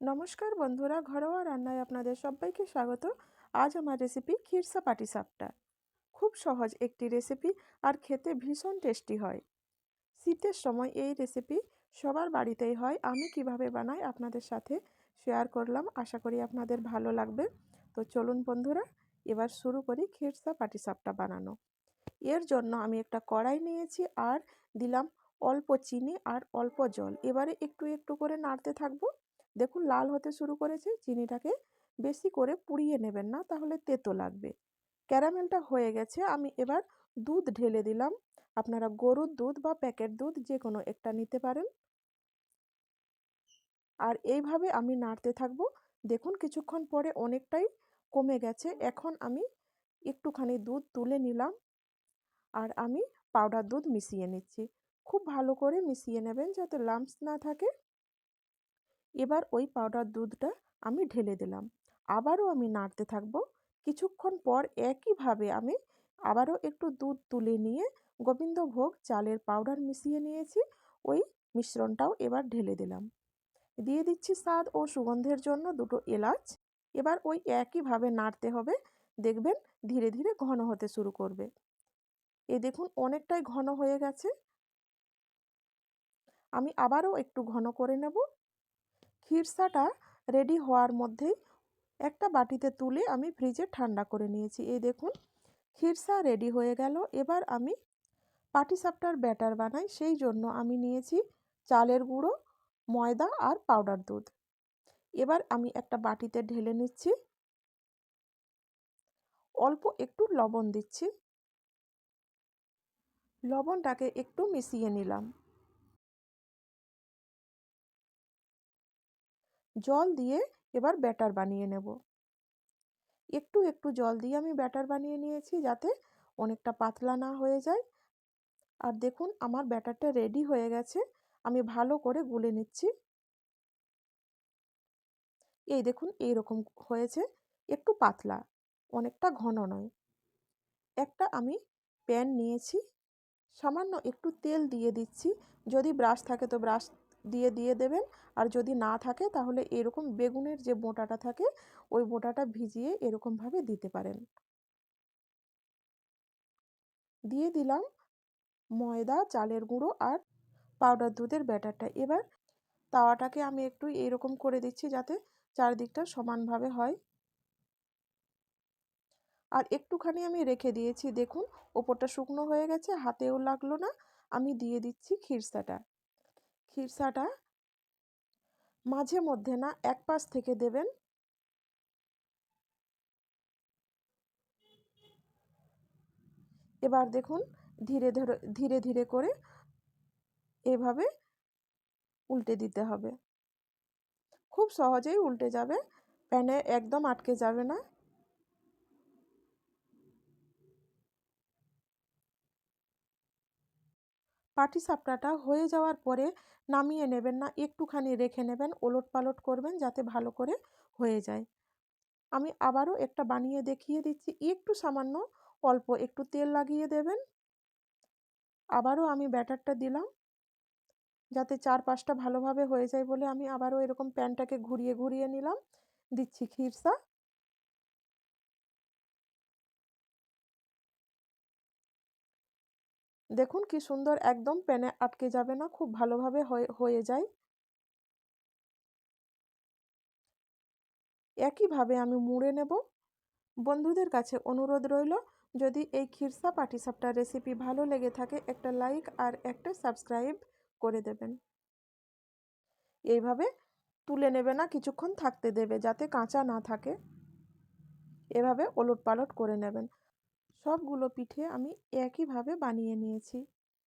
নমস্কার বন্ধুরা, ঘরোয়া রান্নায় আপনাদের সবাইকে স্বাগত। আজ আমার রেসিপি খিরসা পাটিসাপটা খুব সহজ একটি রেসিপি আর খেতে ভীষণ টেস্টি হয়। শীতের সময় এই রেসিপি সবার বাড়িতেই হয়। আমি কীভাবে বানাই আপনাদের সাথে শেয়ার করলাম। আশা করি আপনাদের ভালো লাগবে। তো চলুন বন্ধুরা, এবার শুরু করি খিরসা পাটিসাপটা বানানো। এর জন্য আমি একটা কড়াই নিয়েছি আর দিলাম অল্প চিনি আর অল্প জল। এবারে একটু একটু করে নাড়তে থাকব। দেখুন, লাল হতে শুরু করেছে, চিনিটাকে বেশি করে পুড়িয়ে নেবেন না, তাহলে তেতো লাগবে। ক্যারামেলটা হয়ে গেছে, আমি এবার দুধ ঢেলে দিলাম। আপনারা গরুর দুধ বা প্যাকেট দুধ যে কোনো একটা নিতে পারেন। আর এইভাবে আমি নাড়তে থাকব। দেখুন, কিছুক্ষণ পরে অনেকটাই কমে গেছে। এখন আমি একটুখানি দুধ তুলে নিলাম আর আমি পাউডার দুধ মিশিয়ে নিচ্ছি। খুব ভালো করে মিশিয়ে নেবেন যাতে লাম্পস না থাকে। এবার ওই পাউডার দুধটা আমি ঢেলে দিলাম। আবারও আমি নাড়তে থাকব। কিছুক্ষণ পর একইভাবে আমি আবারও একটু দুধ তুলে নিয়ে গোবিন্দভোগ চালের পাউডার মিশিয়ে নিয়েছি। ওই মিশ্রণটাও এবার ঢেলে দিলাম। দিয়ে দিচ্ছি স্বাদ ও সুগন্ধের জন্য দুটো এলাচ। এবার ওই একইভাবে নাড়তে হবে। দেখবেন ধীরে ধীরে ঘন হতে শুরু করবে। এ দেখুন অনেকটাই ঘন হয়ে গেছে। আমি আবারও একটু ঘন করে নেব। খিরসাটা রেডি হওয়ার মধ্যেই একটা বাটিতে তুলে আমি ফ্রিজে ঠান্ডা করে নিয়েছি। এই দেখুন, খিরসা রেডি হয়ে গেল। এবার আমি পাটিসাপটার ব্যাটার বানাই। সেই জন্য আমি নিয়েছি চালের গুঁড়ো, ময়দা আর পাউডার দুধ। এবার আমি একটা বাটিতে ঢেলে নিচ্ছি। অল্প একটু লবণ দিচ্ছি। লবণটাকে একটু মিশিয়ে নিলাম। জল দিয়ে এবার ব্যাটার বানিয়ে নেব। একটু একটু জল দিয়ে আমি ব্যাটার বানিয়ে নিয়েছি যাতে অনেকটা পাতলা না হয়ে যায়। আর দেখুন, আমার ব্যাটারটা রেডি হয়ে গেছে। আমি ভালো করে গুলে নিচ্ছি। এই দেখুন এই রকম হয়েছে। একটু পাতলা, অনেকটা ঘন নয়। একটা আমি প্যান নিয়েছি। সামান্য একটু তেল দিয়ে দিচ্ছি। যদি ব্রাশ থাকে তো ব্রাশ দিয়ে দিয়ে দেবেন। আর যদি না থাকে তাহলে এরকম বেগুনের যে বোঁটাটা থাকে, ওই বোঁটাটা ভিজিয়ে এরকমভাবে দিতে পারেন। দিয়ে দিলাম ময়দা, চালের গুঁড়ো আর পাউডার দুধের ব্যাটারটা। এবার তাওয়াটাকে আমি একটু এরকম করে দিচ্ছি যাতে চারদিকটা সমানভাবে হয়। আর একটুখানি আমি রেখে দিয়েছি। দেখুন, ওপরটা শুকনো হয়ে গেছে, হাতেও লাগল না। আমি দিয়ে দিচ্ছি খিরসাটা। খিরসাটা মাঝে মধ্যে না এক পাশ থেকে দেবেন। এবার দেখুন ধীরে ধরে, ধীরে ধীরে করে এভাবে উল্টে দিতে হবে। খুব সহজেই উল্টে যাবে, প্যানে একদম আটকে যাবে না। পাটিসাপটাটা হয়ে যাওয়ার পরে নামিয়ে নেবেন না, একটুখানি রেখে নেবেন ওলট পালট করবেন যাতে ভালো করে হয়ে যায়। আমি আবারও একটা বানিয়ে দেখিয়ে দিচ্ছি, একটু সামান্য অল্প একটু তেল লাগিয়ে দেবেন। আবারও আমি ব্যাটারটা দিলাম, যাতে চার পাঁচটা ভালোভাবে হয়ে যায় বলে আমি আবারও এরকম প্যানটাকে ঘুরিয়ে ঘুরিয়ে নিলাম। দিচ্ছি খিরসা দেখুন কি সুন্দর একদম প্যানে আটকে যাবে না, খুব ভালোভাবে হয়ে যায়। একইভাবে আমি মুড়ে নেব। বন্ধুদের কাছে অনুরোধ রইল, যদি এই খিরসা পাটিসাপটা রেসিপি ভালো লেগে থাকে, একটা লাইক আর একটা সাবস্ক্রাইব করে দেবেন। এইভাবে তুলে নেবে না, কিছুক্ষণ থাকতে দেবে যাতে কাঁচা না থাকে। এভাবে ওলট পালট করে নেবেন। সবগুলো পিঠে আমি একইভাবে বানিয়ে নিয়েছি।